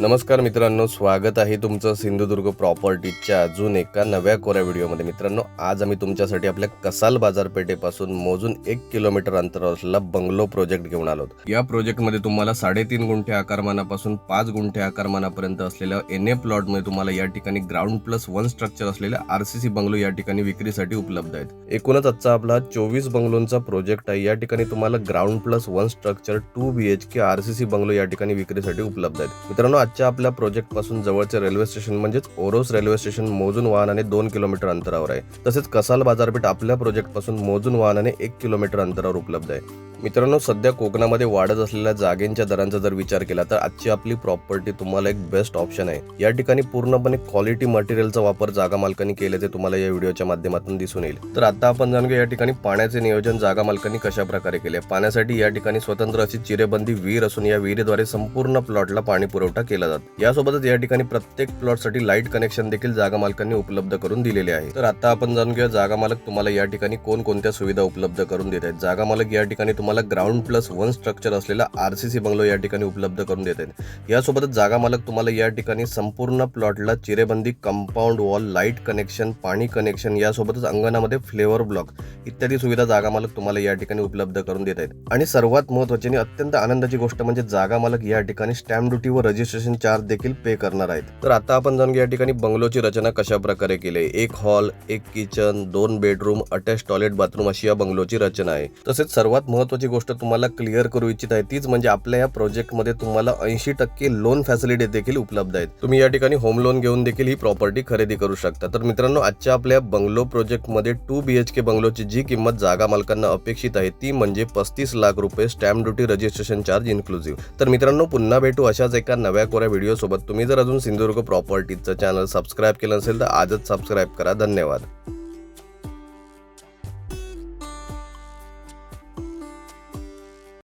नमस्कार मित्रांनो स्वागत आहे तुमचं सिंधुदुर्ग प्रॉपर्टीच्या अजून एका नव्या कोऱ्या व्हिडिओमध्ये. मित्रांनो आज आम्ही तुमच्यासाठी आपल्या कसाल बाजारपेठेपासून मोजून एक किलोमीटर अंतरावर असलेला बंगलो प्रोजेक्ट घेऊन आलो या प्रोजेक्टमध्ये तुम्हाला साडेतीन गुंठे आकारमानापासून पाच गुंठे आकारमानापर्यंत असलेल्या एन ए प्लॉटमध्ये तुम्हाला या ठिकाणी ग्राउंड प्लस वन स्ट्रक्चर असलेल्या आरसीसी बंगलो या ठिकाणी विक्रीसाठी उपलब्ध आहेत. एकूणच आजचा आपला चोवीस बंगलोंचा प्रोजेक्ट आहे. या ठिकाणी तुम्हाला ground plus one structure two B H K RCC bungalow या ठिकाणी विक्रीसाठी उपलब्ध आहेत. मित्रांनो आजच्या आपल्या प्रोजेक्टपासून जवळचे रेल्वे स्टेशन म्हणजेच ओरोस रेल्वे स्टेशन मोजून वाहनाने दोन किलोमीटर अंतरावर आहे. तसेच कसाल बाजारपेठ आपल्या प्रोजेक्टपासून मोजून वाहनाने एक किलोमीटर अंतरावर उपलब्ध आहे. मित्रांनो सध्या कोकणामध्ये वाढत असलेल्या जागेंच्या दरांचा जर विचार केला तर आजची आपली प्रॉपर्टी तुम्हाला एक बेस्ट ऑप्शन आहे. या ठिकाणी पूर्णपणे क्वालिटी मटेरियलचा वापर जागा मालकांनी केल्याचे तुम्हाला या व्हिडिओच्या माध्यमातून दिसून येईल. तर आता आपण जाणून घेऊ या ठिकाणी पाण्याचे नियोजन जागा मालकांनी कशा प्रकारे केले. पाण्यासाठी या ठिकाणी स्वतंत्र अशी चिरेबंदी विहीर असून या विहिरीद्वारे संपूर्ण प्लॉटला पाणी पुरवठा केला जातो. यासोबतच या ठिकाणी प्रत्येक प्लॉटसाठी लाइट कनेक्शन देखील जागा मालकांनी उपलब्ध करून दिलेले आहे. तर आता आपण जाणून घेऊया जागा मालक तुम्हाला या ठिकाणी कोणकोणत्या सुविधा उपलब्ध करून देत आहेत. जागा मालक या ठिकाणी तुम्हाला ग्राउंड प्लस वन स्ट्रक्चर असलेला आर सी सी बंगलो या ठिकाणी उपलब्ध करून देत आहेत यासोबतच जागा मालक तुम्हाला या ठिकाणी संपूर्ण प्लॉटला चिरेबंदी कंपाऊंड वॉल लाइट कनेक्शन पाणी कनेक्शन यासोबतच अंगणामध्ये फ्लेवर ब्लॉक इत्यादी सुविधा जागा मालक तुम्हाला या ठिकाणी उपलब्ध करून देत आहेत आणि सर्वात महत्वाची आणि अत्यंत आनंदाची गोष्ट म्हणजे जागा मालक या ठिकाणी स्टॅम्प ड्युटी व रजिस्ट्रेशन चार्ज देखील पे करणार आहेत. तर आता आपण जाणून या ठिकाणी बंगलोची रचना कशा प्रकारे केली आहे. एक हॉल एक किचन दोन बेडरूम अटॅच टॉयलेट बाथरूम अशी या बंगलोची रचना आहे. तसेच सर्वात महत्वाची गोष्ट तुम्हाला क्लिअर करू इच्छित आहे तीच म्हणजे आपल्या या प्रोजेक्टमध्ये तुम्हाला ऐंशी टक्के लोन फॅसिलिटी देखील उपलब्ध आहेत. तुम्ही या ठिकाणी होम लोन घेऊन देखील ही प्रॉपर्टी खरेदी करू शकता. तर मित्रांनो आजच्या आपल्या बंगलो प्रोजेक्टमध्ये टू बी एच के बंगलोची जी किंमत जागा मालकांना अपेक्षित आहे ती म्हणजे पस्तीस लाख रुपये stamp duty registration charge inclusive तर मित्रांनो पुन्हा भेटू अशाच एका नव्या कोऱ्या व्हिडिओ सोबत. तुम्ही जर अजून सिंधुदुर्ग प्रॉपर्टीचं चॅनल सबस्क्राईब केलं नसेल तर आजच सबस्क्राईब करा. धन्यवाद.